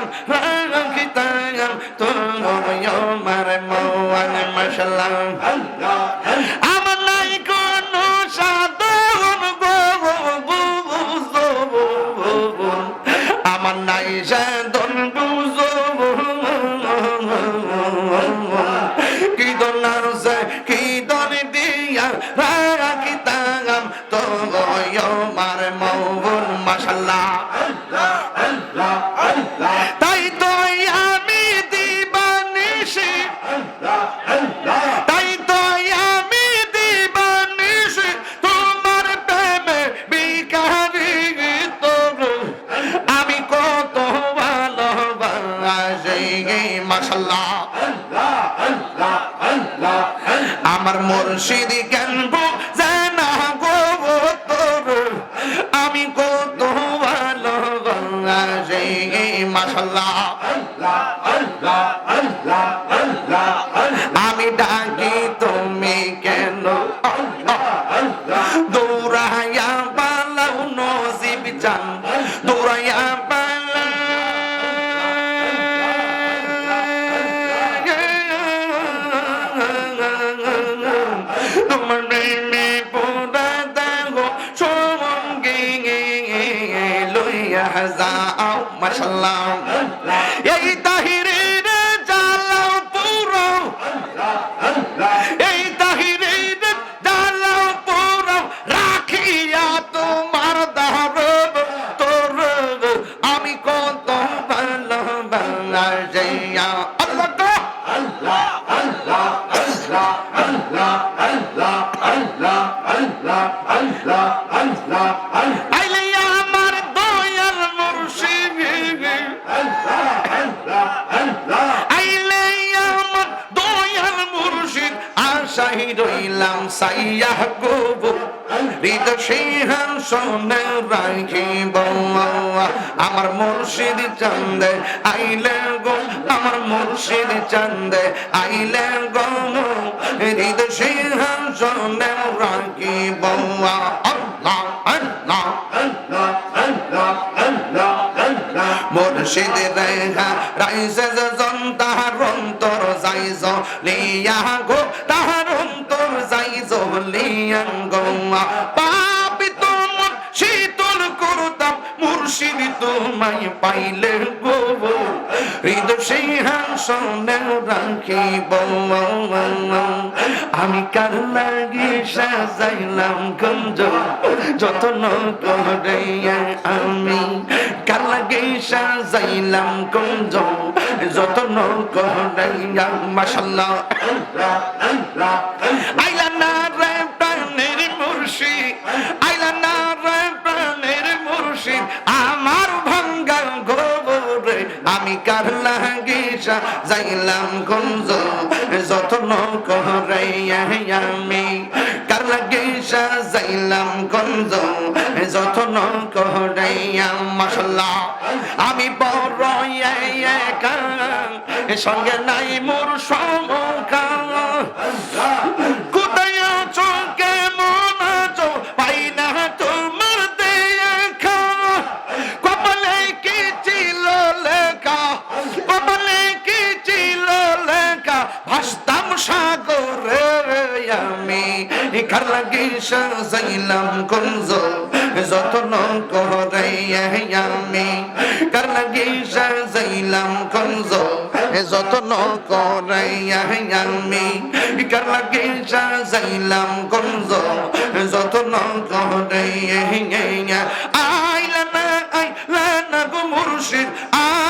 দিয়াম রাখি তায়াম তোর আমার মওয়ান মাশাল্লাহ আমার নাই কোনো সাধন আমার নাই সাধন কি দোলার সে কি দন দিয়া রাখি তাগাম তো মার মৌবন মাশাল্লাহ তাই মাশাল্লাহ আমার মুর্শিদ কেন জানা গো তোর? আমি ভালোবাসি মাশাল্লাহ। আমি ডাকি, তুমি কেন? দৌড়াইয়া লইয়া যাও মাশাল্লাহ এই তাহিরের জ্বালাও পুরো। এই তাহিরের জ্বালাও পুরো। রাখিয়া তোমার দার তোর আমি কত ভালোবাসিয়া আল্লাহ আইলে রইলাম সাইয়া গোব হৃদ সিংহাসনে রাখিব আমার মুর্শিদ চন্দে আইলে গো, আমার মুর্শিদ চন্দে আইলে গো হৃদ সিংহাসনে রাখিব মুর্শিদ মুর্শিদ তোমায় পাইলে গো। হৃদ সিংহাসনে রাখিব। আমি কার লাগি সাজাইলাম গঞ্জ যত্ন করে আমি কার লাগি সাজাইলাম গঞ্জ যত্ন করে মাসাল্লাহ আইলা না যাইলাম গঞ্জ, যত্ন আমি। কার লাগে যাইলাম গঞ্জ, যত্ন করাইয়া মাসাল্লাহ আমি বড় সঙ্গে নাই মোর সমকা সাজাইলাম কুঞ্জ যত্ন করে আমি। কার লাগি সাজাইলাম কুঞ্জ যত্ন করে আমি। সাজাইলাম কুঞ্জ যত্ন করে আইলা না আইলা না গো মুর্শিদ আইলা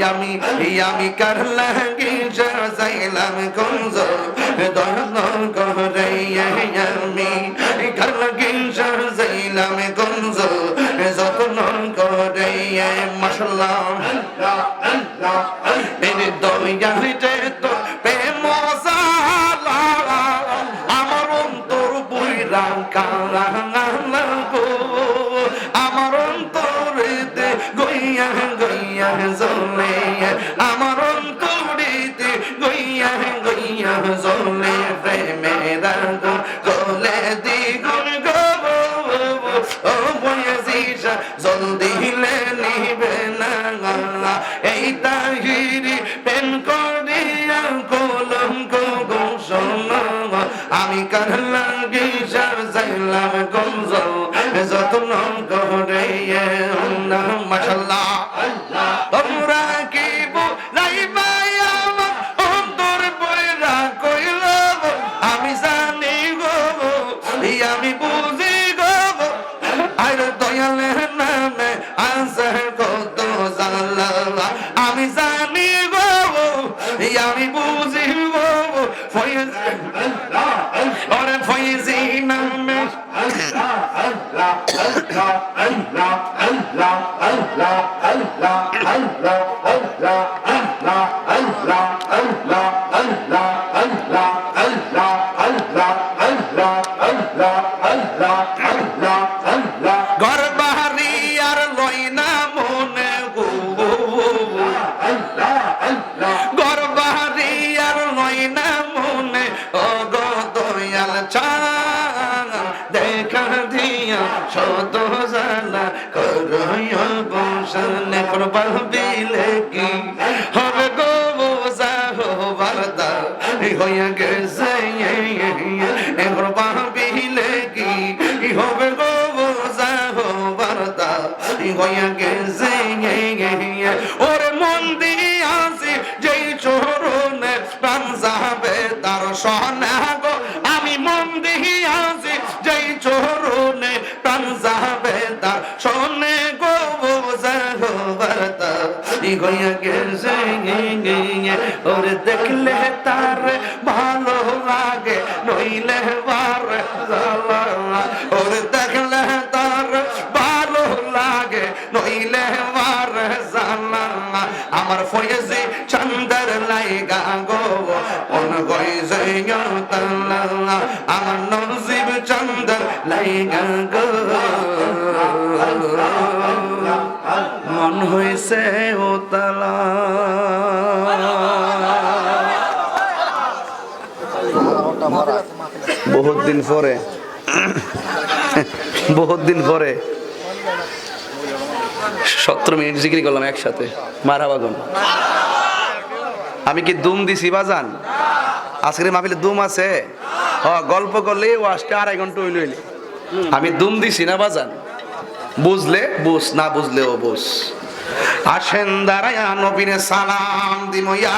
আমি আমি কার লাগি যাইলাম কুঞ্জ দহন করে আমি কার লাগি যাইলাম কুঞ্জ যতন করে মাশাল্লাহ মেরে দয়ালিতে তো আমার অন্তর অন্তরেতে গইয়া গইয়া জ্বলে আমার অন্তরেতে গইয়া গইয়া জ্বলে প্রেমের আগুন জ্বলে দ্বিগুণ গো ও বয়সিসা জল দিলে নিবে না, এই তাহিরি পেন করিয়া কলঙ্ক গোসন আমি কার লাগি সার যাইলাম গঞ্জ, যত্ন করে মাশাল্লাহ বসনে করবার বিলে কি হবে গো বোঝা হবারদা হইয়া গেছে এখন পাবিলে কি হবে গো বোঝা হবারদা হইয়া গেছে ওরে ওরে দেখলে তার ভালো লাগে, নইলে বার ওরে দেখলে তার ভালো লাগে, নইলে বার জ্বালা আমার ফয়েজে চন্দর লাইগা গো অন তাল্লা আমার নজিব চন্দর লাইগা গো। মন হয়েছে ও তালা বহুত দিন পরে। বহুত দিন পরে। সতেরো মিনিট জিক্রি করলাম একসাথে। মারা বাগুন আমি কি দুম দিছি বাজান? আজকের মাহফিলে দুম আছে। হ, গল্প করলে ও আসতে আড়াই ঘণ্টা হইল হইলে। আমি দুম দিছি না বাজান? বুঝলে বুঝ, না বুঝলেও বুঝ। আসেন দাঁড়ায়া নবীনে সালাম দিময়া